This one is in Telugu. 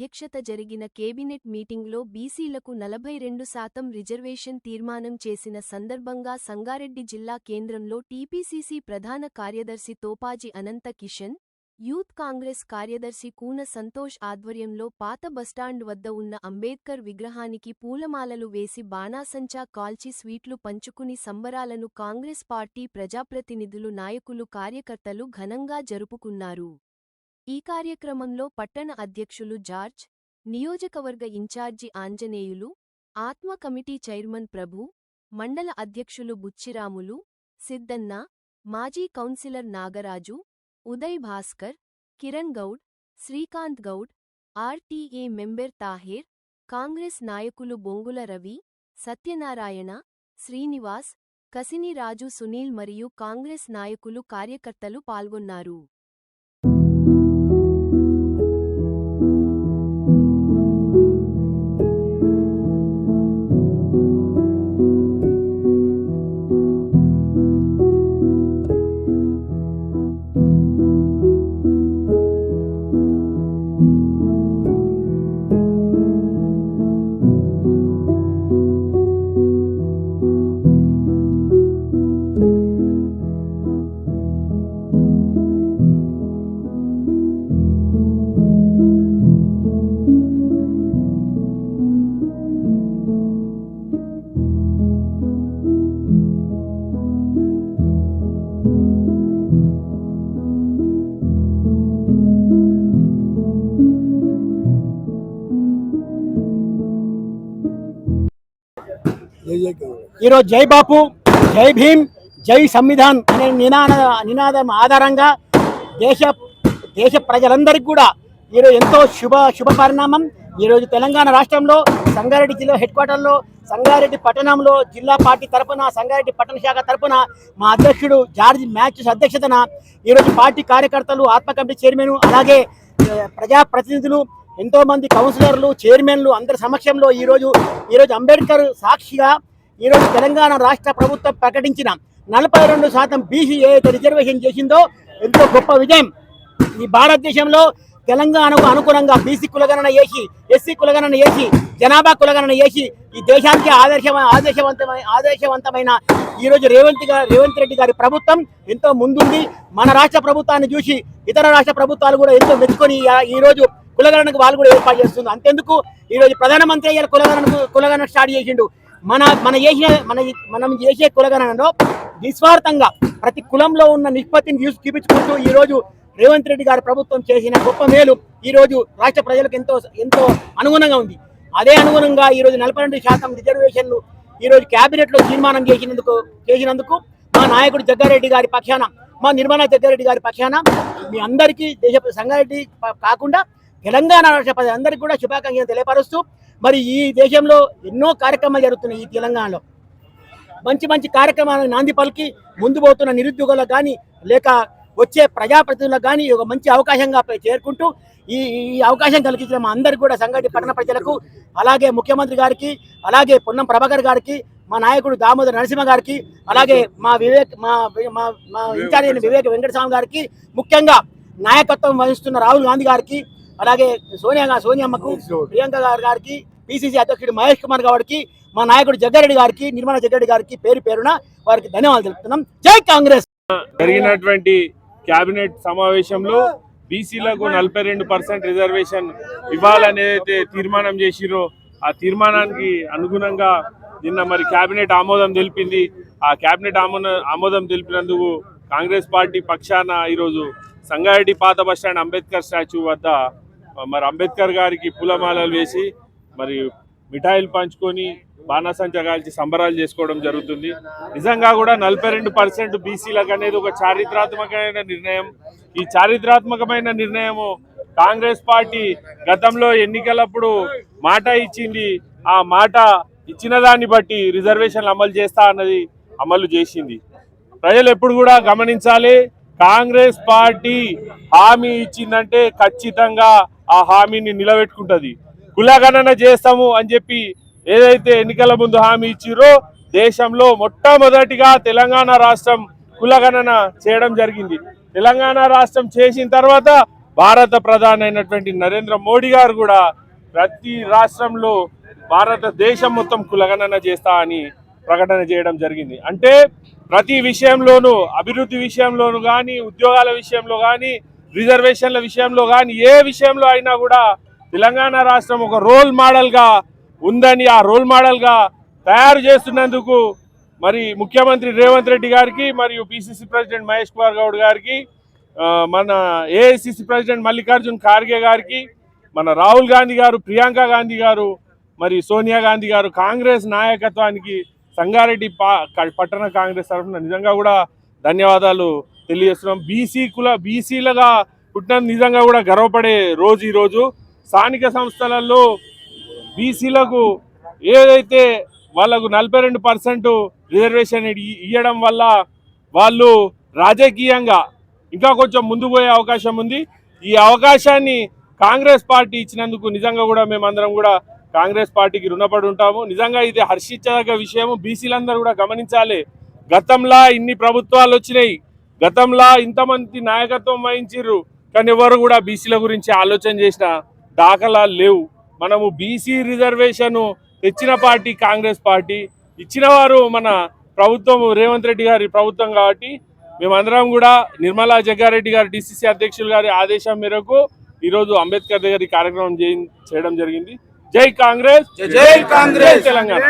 అధ్యక్షత జరిగిన కేబినెట్ మీటింగ్లో బీసీలకు నలభై రెండు శాతం రిజర్వేషన్ తీర్మానం చేసిన సందర్భంగా సంగారెడ్డి జిల్లా కేంద్రంలో టీపీసీసీ ప్రధాన కార్యదర్శి తోపాజి అనంత కిషన్ యూత్ కాంగ్రెస్ కార్యదర్శి కూన సంతోష్ ఆధ్వర్యంలో పాత బస్టాండ్ వద్ద ఉన్న అంబేద్కర్ విగ్రహానికి పూలమాలలు వేసి బాణాసంచా కాల్చి స్వీట్లు పంచుకుని సంబరాలను కాంగ్రెస్ పార్టీ ప్రజాప్రతినిధులు నాయకులు కార్యకర్తలు ఘనంగా జరుపుకున్నారు. ఈ కార్యక్రమంలో పట్టణ అధ్యక్షులు జార్జ్ నియోజకవర్గ ఇన్ఛార్జి ఆంజనేయులు ఆత్మ కమిటీ చైర్మన్ ప్రభు మండల అధ్యక్షులు బుచ్చిరాములు సిద్దన్న మాజీ councillor Nagaraju Uday Bhaskar Kiran Goud Srikanth Goud RTA member Taher Congress నాయకులు బొంగుల రవి సత్యనారాయణ శ్రీనివాస్ కసినిరాజు సునీల్ మరియు కాంగ్రెస్ నాయకులు కార్యకర్తలు పాల్గొన్నారు. ఈరోజు జై బాపు జై భీమ్ జై సంవిధాన్ అనే నినాద నినాదం ఆధారంగా దేశ దేశ ప్రజలందరికీ కూడా ఈరోజు ఎంతో శుభ శుభ పరిణామం. ఈరోజు తెలంగాణ రాష్ట్రంలో సంగారెడ్డి జిల్లా హెడ్ క్వార్టర్లో సంగారెడ్డి పట్టణంలో జిల్లా పార్టీ తరపున సంగారెడ్డి పట్టణ శాఖ తరపున మా అధ్యక్షుడు జార్జ్ మ్యాచ్స్ అధ్యక్షతన ఈరోజు పార్టీ కార్యకర్తలు ఆత్మ కమిటీ చైర్మన్ అలాగే ప్రజాప్రతినిధులు ఎంతో మంది కౌన్సిలర్లు చైర్మన్లు అందరి సమక్షంలో ఈరోజు ఈరోజు అంబేద్కర్ సాక్షిగా ఈరోజు తెలంగాణ రాష్ట్ర ప్రభుత్వం ప్రకటించిన నలభై రెండు శాతం బీసీ ఏదైతే రిజర్వేషన్ చేసిందో ఎంతో గొప్ప విజయం. ఈ భారతదేశంలో తెలంగాణకు అనుగుణంగా బీసీ కులగణన చేసి ఎస్సీ కులగణన చేసి జనాభా కులగణన చేసి ఈ దేశానికి ఆదర్శ ఆదర్శవంతమైన ఆదర్శవంతమైన ఈరోజు రేవంత్ గారు రేవంత్ రెడ్డి గారి ప్రభుత్వం ఎంతో ముందుంది. మన రాష్ట్ర ప్రభుత్వాన్ని చూసి ఇతర రాష్ట్ర ప్రభుత్వాలు కూడా ఎంతో మెచ్చుకొని ఈ- రోజు కులగణనకు వాళ్ళు కూడా ఏర్పాటు చేస్తుంది అంతెందుకు? ఈరోజు ప్రధానమంత్రి అయ్యారు కులగణనకు కులగణన స్టార్ట్ చేసిండు. మన మన చేసే మన మనం చేసే కులగణనలో నిస్వార్థంగా ప్రతి కులంలో ఉన్న నిష్పత్తిని చూసి చూపించుకుంటూ ఈ రోజు రేవంత్ రెడ్డి గారి ప్రభుత్వం చేసిన గొప్ప మేలు ఈ రోజు రాష్ట్ర ప్రజలకు ఎంతో ఎంతో అనుగుణంగా ఉంది. అదే అనుగుణంగా ఈ రోజు నలభై రెండు శాతం రిజర్వేషన్లు ఈరోజు క్యాబినెట్లో కేబినెట్లో తీర్మానం చేసినందుకు చేసినందుకు మా నాయకుడు జగ్గారెడ్డి గారి పక్షాన మా నిర్మలా జగ్గారెడ్డి గారి పక్షాన మీ అందరికీ దేశ సంగారెడ్డి కాకుండా తెలంగాణ రాష్ట్ర ప్రజలందరికీ కూడా శుభాకాంక్షలు తెలియపరుస్తూ మరి ఈ దేశంలో ఎన్నో కార్యక్రమాలు జరుగుతున్నాయి ఈ తెలంగాణలో. మంచి మంచి కార్యక్రమాలను నాంది పలికి ముందు పోతున్న నిరుద్యోగులకు కానీ లేక వచ్చే ప్రజాప్రతినిధులకు కానీ ఒక మంచి అవకాశంగా చేరుకుంటూ ఈ ఈ అవకాశం కలిగించిన మా అందరికీ కూడా సంగారెడ్డి పట్టణ ప్రజలకు అలాగే ముఖ్యమంత్రి గారికి అలాగే పొన్నం ప్రభాకర్ గారికి మా నాయకుడు దామోదర్ నరసింహ గారికి అలాగే మా వివేక్ మా మా మా ఇన్ఛార్జ్ అయిన వివేక్ వెంకటస్వామి గారికి ముఖ్యంగా నాయకత్వం వహిస్తున్న రాహుల్ గాంధీ గారికి అలాగే సోనియా సోనియమ్మకు ప్రియాంక గారి గారికి పిసిసి అధ్యక్షుడు మహేష్ కుమార్ గారికి మా నాయకుడు జగ్గారెడ్డి గారికి నిర్మల జగ్గారెడ్డి గారికి పేరు పేరున వారికి ధన్యవాదాలు తెలుపుతున్నాం. జై కాంగ్రెస్! జరిగినటువంటి కేబినెట్ సమావేశంలో బీసీలకు నలభై రెండు పర్సెంట్ రిజర్వేషన్ ఇవ్వాలనేదైతే తీర్మానం చేసిరో ఆ తీర్మానానికి అనుగుణంగా నిన్న మరి కేబినెట్ ఆమోదం తెలిపింది. ఆ కేబినెట్ ఆమోద ఆమోదం తెలిపినందుకు కాంగ్రెస్ పార్టీ పక్షాన ఈరోజు సంగారెడ్డి పాత బస్టాండ్ అంబేద్కర్ స్టాచ్యూ వద్ద మరి అంబేద్కర్ గారికి పూలమాలలు వేసి మరి మిఠాయిలు పంచుకొని బాణాసంచా కాల్చి సంబరాలు చేసుకోవడం జరుగుతుంది. నిజంగా కూడా నలభై రెండు పర్సెంట్ బీసీలకు అనేది ఒక చారిత్రాత్మకమైన నిర్ణయం. ఈ చారిత్రాత్మకమైన నిర్ణయము కాంగ్రెస్ పార్టీ గతంలో ఎన్నికలప్పుడు మాట ఇచ్చింది. ఆ మాట ఇచ్చిన దాన్ని బట్టి రిజర్వేషన్లు అమలు చేస్తా అన్నది అమలు చేసింది. ప్రజలు ఎప్పుడు కూడా గమనించాలి కాంగ్రెస్ పార్టీ హామీ ఇచ్చిందంటే ఖచ్చితంగా ఆ హామీని నిలబెట్టుకుంటుంది. కులగణన చేస్తాము అని చెప్పి ఏదైతే ఎన్నికల ముందు హామీ ఇచ్చిరో దేశంలో మొట్టమొదటిగా తెలంగాణ రాష్ట్రం కులగణన చేయడం జరిగింది. తెలంగాణ రాష్ట్రం చేసిన తర్వాత భారత ప్రధాని అయినటువంటి నరేంద్ర మోడీ గారు కూడా ప్రతి రాష్ట్రంలో భారతదేశం మొత్తం కులగణన చేస్తా అని ప్రకటన చేయడం జరిగింది. అంటే ప్రతి విషయంలోనూ అభివృద్ధి విషయంలోనూ కానీ ఉద్యోగాల విషయంలో కానీ రిజర్వేషన్ల విషయంలో కానీ ఏ విషయంలో అయినా కూడా తెలంగాణ రాష్ట్రం ఒక రోల్ మోడల్గా ఉందని ఆ రోల్ మోడల్గా తయారు చేస్తున్నందుకు మరి ముఖ్యమంత్రి రేవంత్ రెడ్డి గారికి మరియు పిసిసి ప్రెసిడెంట్ మహేష్ కుమార్ గౌడ్ గారికి మన ఏఐసిసి ప్రెసిడెంట్ మల్లికార్జున్ ఖార్గే గారికి మన రాహుల్ గాంధీ గారు ప్రియాంక గాంధీ గారు మరి సోనియా గాంధీ గారు కాంగ్రెస్ నాయకత్వానికి సంగారెడ్డి పా- క- పట్టణ కాంగ్రెస్ తరఫున నిజంగా కూడా ధన్యవాదాలు తెలియజేస్తున్నాం. బీసీ కుల బీసీలుగా పుట్టిన నిజంగా కూడా గర్వపడే రోజు ఈరోజు స్థానిక సంస్థలలో బీసీలకు ఏదైతే వాళ్ళకు నలభై రెండు పర్సెంట్ రిజర్వేషన్ ఇవ్వడం వల్ల వాళ్ళు రాజకీయంగా ఇంకా కొంచెం ముందు పోయే అవకాశం ఉంది. ఈ అవకాశాన్ని కాంగ్రెస్ పార్టీ ఇచ్చినందుకు నిజంగా కూడా మేమందరం కూడా కాంగ్రెస్ పార్టీకి రుణపడి ఉంటాము. నిజంగా ఇది హర్షించదగ్గ విషయము. బీసీలందరూ కూడా గమనించాలి. గతంలో ఇన్ని ప్రభుత్వాలు వచ్చినాయి. గతంలో ఇంతమంది నాయకత్వం వహించిర్రు. కానీ ఎవరు కూడా బీసీల గురించి ఆలోచన చేసిన దాఖలాలు లేవు. మనము బీసీ రిజర్వేషన్ తెచ్చిన పార్టీ కాంగ్రెస్ పార్టీ. ఇచ్చిన వారు మన ప్రభుత్వం రేవంత్ రెడ్డి గారి ప్రభుత్వం కాబట్టి మేమందరం కూడా నిర్మలా జగ్గారెడ్డి గారి డిసిసి అధ్యక్షులు గారి ఆదేశం మేరకు ఈరోజు అంబేద్కర్ దగ్గర కార్యక్రమం చేయ- చేయడం జరిగింది. జై కాంగ్రెస్! జై కాంగ్రెస్. తెలంగాణ!